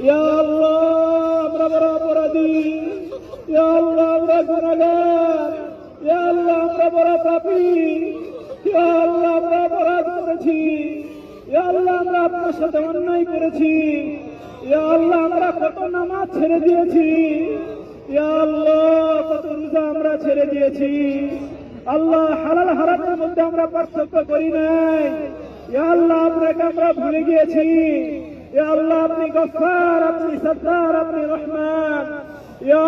আমরা বড় অপরাধী। আল্লাহ, আমরা গুনাহগার। আল্লাহ, আমরা বড় পাপী। আল্লাহ, আমরা অপরাধ করেছি। আল্লাহ, আমরা আপনার সাথে অন্যায় করেছি। আল্লাহ, আমরা কত নামাজ ছেড়ে দিয়েছি। আল্লাহ আমরা ছেড়ে দিয়েছি। আল্লাহ, হালাল হারামের মধ্যে আমরা পার্থক্য করি নাই। আল্লাহ, আপনাকে আমরা ভুলে গিয়েছি। আল্লাহ, আপনি গফার আপনি সত্তার আপনি রহমান। ইয়া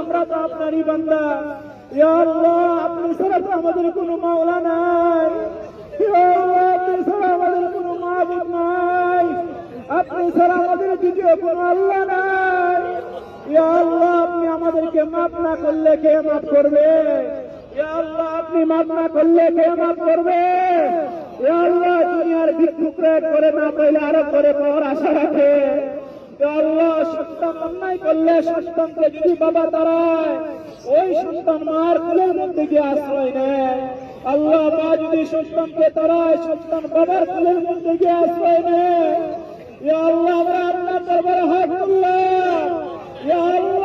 আমরা তো আপনারই বান্দা। আল্লাহ, আপনি ছাড়া তো আমাদের কোনো মাওলা নাই। ইয়া আপনি আমাদের কোনো মাহবুব নাই। আপনি ছাড়া আমাদের দ্বিতীয় কোনো নাই। আপনি আমাদেরকে মাফ না করলে কে মাফ করবে? আপনি মাফ না করলে কে মাফ করবে? আল্লাহ দুনিয়ার ভিক্ষুকরা করে না পাইলে আরও করে পাওয়ার আশা রাখে। আল্লাহ সন্তান অন্যায় করলে সন্তানকে যদি বাবা তারায় ওই সন্তান মার কুলের মধ্যে গিয়ে আশ্রয় নেয়। আল্লাহ মা যদি সন্তানকে তারায় সন্তান বাবার কুলের মধ্যে গিয়ে আশ্রয় নেয়। আল্লাহ, আমরা আপনার দরবারে হাত ইয়া আল্লাহ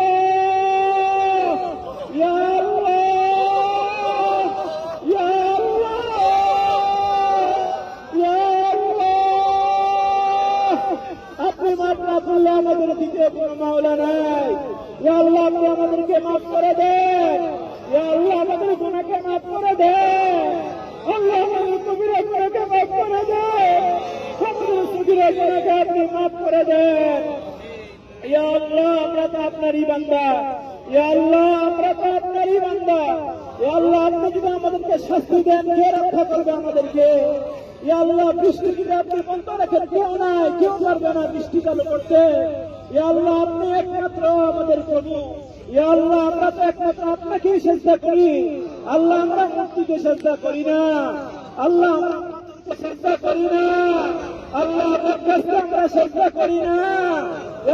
গুনাহকে আপনি মাফ করে দেন। ইয়া আল্লাহ, আমরা তো আপনারই বান্দা। ইয়া আল্লাহ, আমরা তো আপনারই বান্দা। ইয়া আল্লাহ, আপনি যদি আমাদেরকে শাস্তি দেন, কে রক্ষা করবে আমাদেরকে? ইয়া আল্লাহ, বৃষ্টি যদি আপনি বন্ধ রাখেন কেউ নাই, কেউ পারবে না বৃষ্টি চালু করতে। ইয়া আল্লাহ, আপনি একমাত্র আমাদের প্রভু ইয়া আল্লাহ, আমরা তো একমাত্র আপনাকেই চেষ্টা করি। আল্লাহ, আমরা মুক্তিকে চেষ্টা করি না। আল্লাহ, আমরা চেষ্টা করি না। আল্লাহ আপনার আমরা চেষ্টা করি না।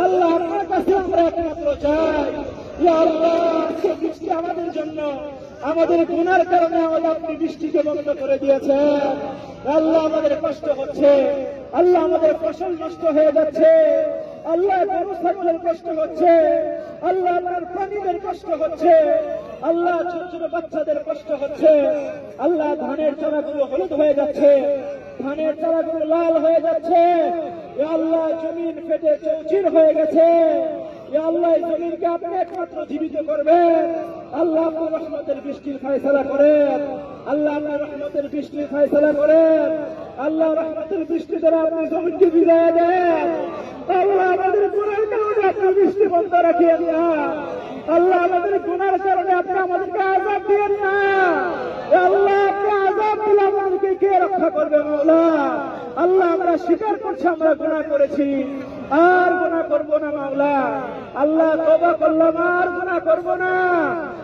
আল্লাহ আপনার কাছে আমরা একমাত্র চাই। আল্লাহ আমাদের জন্য। আমাদের গুনার কারণে আমাদের আপনি বৃষ্টিকে বন্ধ করে দিয়েছেন। আল্লাহ আমাদের কষ্ট হচ্ছে। আল্লাহ আমাদের ফসল নষ্ট হয়ে যাচ্ছে। আল্লাহ গরু কষ্ট হচ্ছে। আল্লাহ আপনার প্রাণীদের কষ্ট হচ্ছে। আল্লাহ ছোট ছোট বাচ্চাদের কষ্ট হচ্ছে। আল্লাহ ধানের চারাগুলো হলুদ হয়ে যাচ্ছে। ধানের চারাগুলো লাল হয়ে যাচ্ছে। আল্লাহ, জমিন ফেটে চৌচির হয়ে গেছে। আল্লাহ জমিনকে আপনি একমাত্র জীবিত করবেন। আল্লাহ রহমতের বৃষ্টির ফায়সালা করেন। আল্লাহ রহমতের বৃষ্টির ফায়সালা করেন। আল্লাহ রহমতের বৃষ্টি দ্বারা আপনি জমিনকে বিদায় দেন। আল্লাহ আমাদের গুণের কারণে আপনার বৃষ্টি বন্ধ রাখিয়ে না আল্লাহ আমাদের গুনার কারণে আপনি আমাদেরকে আজাদ দিয়েন না। আল্লাহ, আপনি আজাদ দিলে আমাদেরকে কে রক্ষা করবে মাওলা। আল্লাহ, আমরা স্বীকার করছি, আমরা গুনাহ করেছি। আর গুনাহ করব না মাওলা। আল্লাহ তওবা করলাম, আর গুনাহ করব না।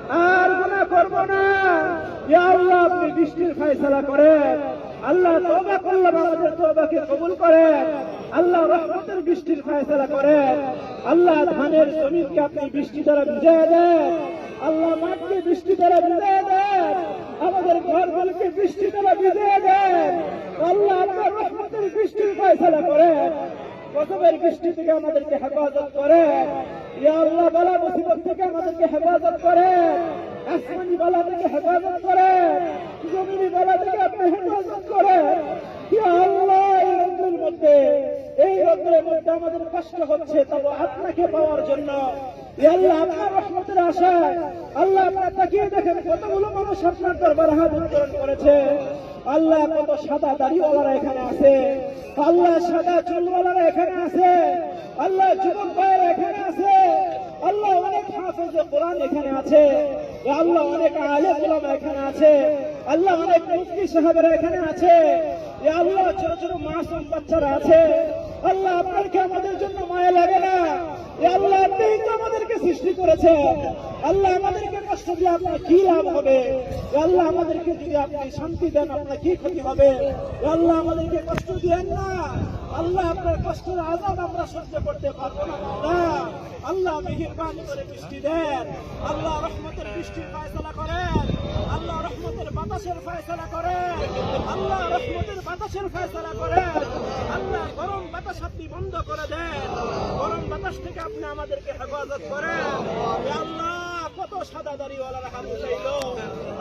আর গুনাহ করব না। আল্লাহ, আপনি বৃষ্টির ফয়সালা করেন। আল্লাহ তওবা করলাম আমাদের তওবাকে কবুল করেন। আল্লাহ রহমতের বৃষ্টির ফয়সালা করেন। আল্লাহ ধানের জমিনকে আপনি বৃষ্টি দ্বারা ভিজিয়ে দেন। আল্লাহ মাঠকে বৃষ্টি দ্বারা ভিজিয়ে দেন। আমাদের ঘর ঘরগুলোকে বৃষ্টি দ্বারা ভিজিয়ে দেন। আল্লাহ আপনার রহমতের বৃষ্টির ফয়সালা করে কসমের বৃষ্টি থেকে আমাদেরকে হেফাজত করে আল্লাহ, বালা মুসিবত থেকে আমাদেরকে হেফাজত করে আসমানি বালা থেকে হেফাজত করে জমিনি বালা থেকে আপনি হেফাজত করে ইয়া আল্লাহ এই রোদ্রের মধ্যে এই মধ্যে আমাদের কষ্ট হচ্ছে তবে আপনাকে পাওয়ার জন্য। আল্লাহ আপনার রহমতের আশায় আল্লাহ আপনার তাকিয়ে দেখেন কতগুলো মানুষ আপনার দরবার হাত উত্তোলন করেছে। আল্লাহ কত সাদা দাড়িওয়ালারা এখানে আছে। আল্লাহ সাদা চুলওয়ালারা এখানে আছে। আল্লাহ যুবক ভাইয়েরা এখানে আছে। আল্লাহ অনেক হাফেজে কোরআন এখানে আছে। আল্লাহ অনেক আলে গোলাম এখানে আছে। আল্লাহ অনেক মুফতি সাহেবেরা এখানে আছে। আল্লাহ ছোট ছোট মাসুম বাচ্চারা আছে। আল্লাহ আপনার কি আমাদের জন্য মায়া লাগে না। আল্লাহ আপনি তো আমাদেরকে সৃষ্টি করেছে আল্লাহ আমাদেরকে কষ্ট দিয়ে আপনার কি লাভ হবে? আল্লাহ আমাদেরকে যদি আপনি শান্তি দেন, আপনার কি ক্ষতি হবে? আল্লাহ আমাদেরকে কষ্ট দিয়েন না। আল্লাহ আপনার কষ্টের আজাদ আমরা সহ্য করতে পারব না আল্লাহ মেহেরবানি করে বৃষ্টি দেন। আল্লাহ রহমতের বৃষ্টির ফায়সালা করেন। আল্লাহ রহমতের বাতাসের ফায়সালা করেন। আল্লাহ রহমতের বাতাসের ফায়সালা করেন। গরম বাতাস আপনি বন্ধ করে দেন। গরম বাতাস থেকে আপনি আমাদেরকে হেফাজত করেন। আল্লাহ, কত সাদা দাড়িওয়ালারা হাত উঠাইল।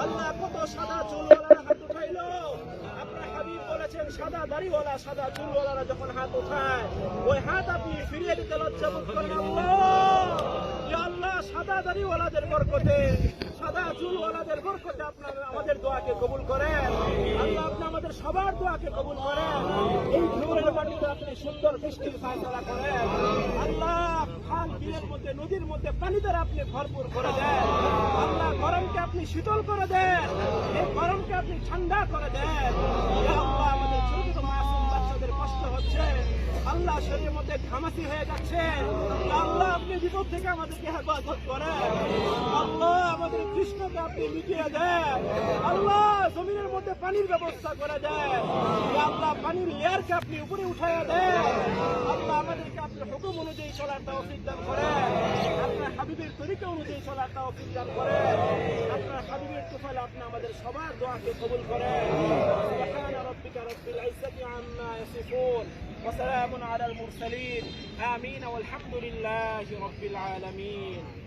আল্লাহ, কত সাদা চুলওয়ালারা হাত উঠাইল। আপনার হাবিব বলেছেন, সাদা দাড়িওয়ালা, সাদা চুলওয়ালারা যখন হাত উঠায়, ওই হাত আপনি ফিরিয়ে দিতে লজ্জা বোধ করেন আল্লাহ। সাদা দাড়িওয়ালাদের বরকতে সাদা চুলওয়ালাদের বরকতে আপনার আমাদের দোয়াকে কবুল করেন। আল্লাহ আপনি আমাদের সবার দোয়াকে কবুল করেন। এই ভোরের মাটিতে আপনি সুন্দর বৃষ্টির ফায়সলা করেন। আল্লাহ খাল বিলের মধ্যে, নদীর মধ্যে পানি দ্বারা আপনি ভরপুর করে দেন। আল্লাহ গরমকে আপনি শীতল করে দেন। এই গরমকে আপনি ঠান্ডা করে দেন। আল্লাহ, আমাদের ছোট ছোট মাসুম বাচ্চাদের কষ্ট হচ্ছে। আল্লাহ শরীরের মধ্যে ঘামাসি হয়ে যাচ্ছে। আল্লাহ আপনি বিপদ থেকে আমাদেরকে হেফাজত করেন। আল্লাহ আমাদের কৃষ্ণকে আপনি মিটিয়ে দেন। আল্লাহ জমিনের মধ্যে পানির ব্যবস্থা করে দেন। ইয়া আল্লাহ পানির লেয়ারকে আপনি উপরে উঠাইয়া দেন। আল্লাহ আমাদেরকে আপনার হুকুম অনুযায়ী চলার তৌফিক দান করেন। আপনার হাবিবের তরিকা অনুযায়ী চলার তৌফিক দান করেন। আপনার হাবিবের তুফালে আপনি আমাদের সবার দোয়াকে কবুল করেন। সুবহান রাব্বিকা রাব্বিল ইজ্জাতি আম্মা ইয়াসিফুন। وسلام على المرسلين. آمين والحمد لله رب العالمين.